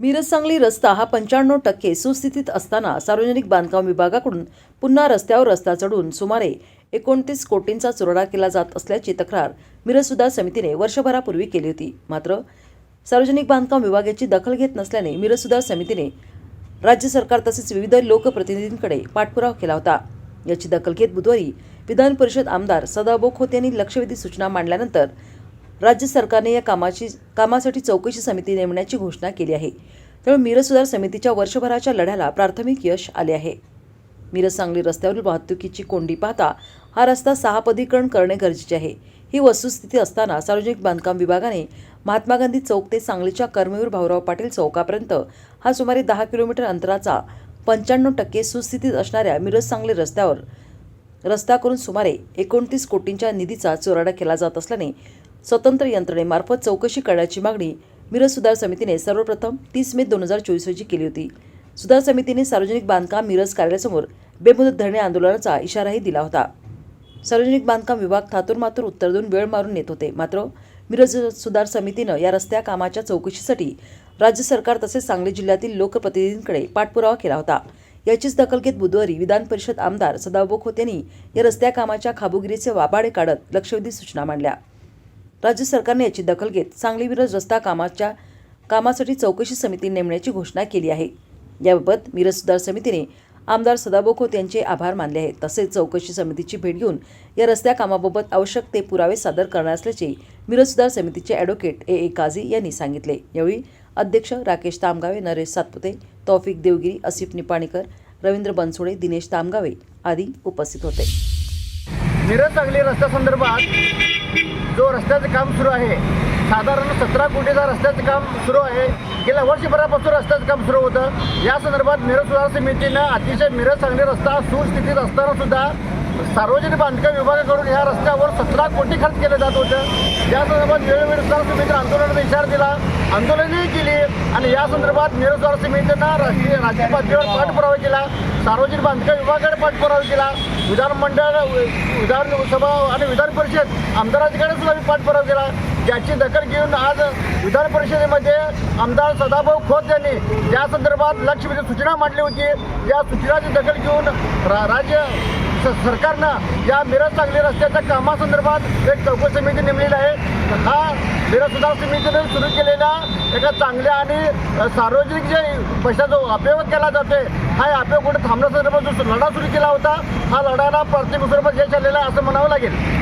मिरज सांगली रस्ता हा पंच्याण्णव टक्के सुस्थितीत असताना सार्वजनिक बांधकाम विभागाकडून पुन्हा रस्त्यावर रस्ता चढून सुमारे एकोणतीस कोटींचा चुरडा केला जात असल्याची तक्रार मिरज सुधार समितीने वर्षभरापूर्वी केली होती. मात्र सार्वजनिक बांधकाम विभागाची दखल घेत नसल्याने मिरज सुधार समितीने राज्य सरकार तसेच विविध लोकप्रतिनिधींकडे पाठपुरावा केला होता. याची दखल घेत बुधवारी विधान परिषद आमदार सदाभाऊ खोत यांनी लक्षवेधी सूचना मांडल्यानंतर राज्य सरकारने या कामाची कामासाठी चौकशी समिती नेमण्याची घोषणा केली आहे. त्यामुळे मिरज सुधार समितीच्या वर्षभराच्या लढ्याला प्राथमिक यश आले आहे. मिरज सांगली रस्त्यावरील वाहतुकीची कोंडी पाहता हा रस्ता सहापदीकरण करणे गरजेचे आहे. ही वस्तुस्थिती असताना सार्वजनिक बांधकाम विभागाने महात्मा गांधी चौक ते सांगलीच्या कर्मवीर भाऊराव पाटील चौकापर्यंत हा सुमारे दहा किलोमीटर अंतराचा पंच्याण्णव टक्के सुस्थितीत असणाऱ्या मिरज सांगली रस्त्यावर रस्ता करून सुमारे एकोणतीस कोटींच्या निधीचा चोराडा केला जात असल्याने स्वतंत्र यंत्रणेमार्फत चौकशी करण्याची मागणी मिरज सुधार समितीने सर्वप्रथम तीस मे दोन हजार चोवीस रोजी केली होती. सुधार समितीने सार्वजनिक बांधकाम मिरज कार्यालयासमोर बेमुदत धरणे आंदोलनाचा इशाराही दिला होता. सार्वजनिक बांधकाम विभाग थातूरमातूर उत्तर देऊन वेळ मारून नेत होते. मात्र मिरज सुधार समितीनं या रस्त्या कामाच्या चौकशीसाठी राज्य सरकार तसेच सांगली जिल्ह्यातील लोकप्रतिनिधींकडे पाठपुरावा केला होता. याचीच दखल घेत बुधवारी विधान परिषद आमदार सदाभाऊ खोत यांनी या रस्त्या कामाच्या खाबुगिरीचे वाबाडे काढत लक्षवेधी सूचना मांडल्या. राज्य सरकारने याची दखल घेत सांगली मिरज रस्ता कामाच्या कामासाठी चौकशी समिती नेमण्याची घोषणा केली आहे. याबाबत मिरज सुधार समितीने आमदार सदाभाऊ खोत यांचे आभार मानले आहेत. तसेच चौकशी समितीची भेट घेऊन या रस्त्या कामाबाबत आवश्यक ते पुरावे सादर करणार असल्याचे मिरज सुधार समितीचे ॲडव्होकेट ए ए काझी यांनी सांगितले. यावेळी अध्यक्ष राकेश तामगावे नरेश सातपुते तौफिक देवगिरी असिफ निपाणीकर रवींद्र बनसोडे दिनेश तामगावे आदी उपस्थित होते. मिरज सांगली रस्त्यासंदर्भात जो रस्त्याचं काम सुरू आहे साधारण सतरा कोटीचा रस्त्याचं काम सुरू आहे. गेल्या वर्षभरापासून रस्त्याचं काम सुरू होतं. या संदर्भात मिरज सुधार समितीनं अतिशय मिरज सांगली रस्ता सुस्थितीत असताना सुद्धा सार्वजनिक बांधकाम विभागाकडून ह्या रस्त्यावर सतरा कोटी खर्च केलं जात होते. या संदर्भात वेळोवेळी सुधार आंदोलनाचा इशारा दिला. आंदोलनही केली. आणि या संदर्भात मिरज सुधार समितीनं राष्ट्रीय राज्य पातळीवर पाठपुरावा केला. सार्वजनिक बांधकाम विभागाकडे पाठपुरावा केला. विधानमंडळ विधानसभा आणि विधान परिषद आमदारांकडे सुद्धा मी पाठपुरावा केला. ज्याची दखल घेऊन आज विधान परिषदेमध्ये आमदार सदाभाऊ खोत यांनी या संदर्भात लक्षवेधी सूचना मांडली होती. या सूचनाची दखल घेऊन रा राज्य सरकारनं या मिरज चांगली रस्त्याच्या कामासंदर्भात एक चौकशी समिती नेमलेली आहे. हा मिरज सुधार समितीने सुरू केलेल्या एका चांगल्या आणि सार्वजनिक जे पैसा जो अपयोग केला जातोय हा अपयोग कुठे थांबण्यासंदर्भात जो लढा सुरू केला होता हा लढाला प्रत्येक स्वरूपात यश आलेला आहे असं म्हणावं लागेल.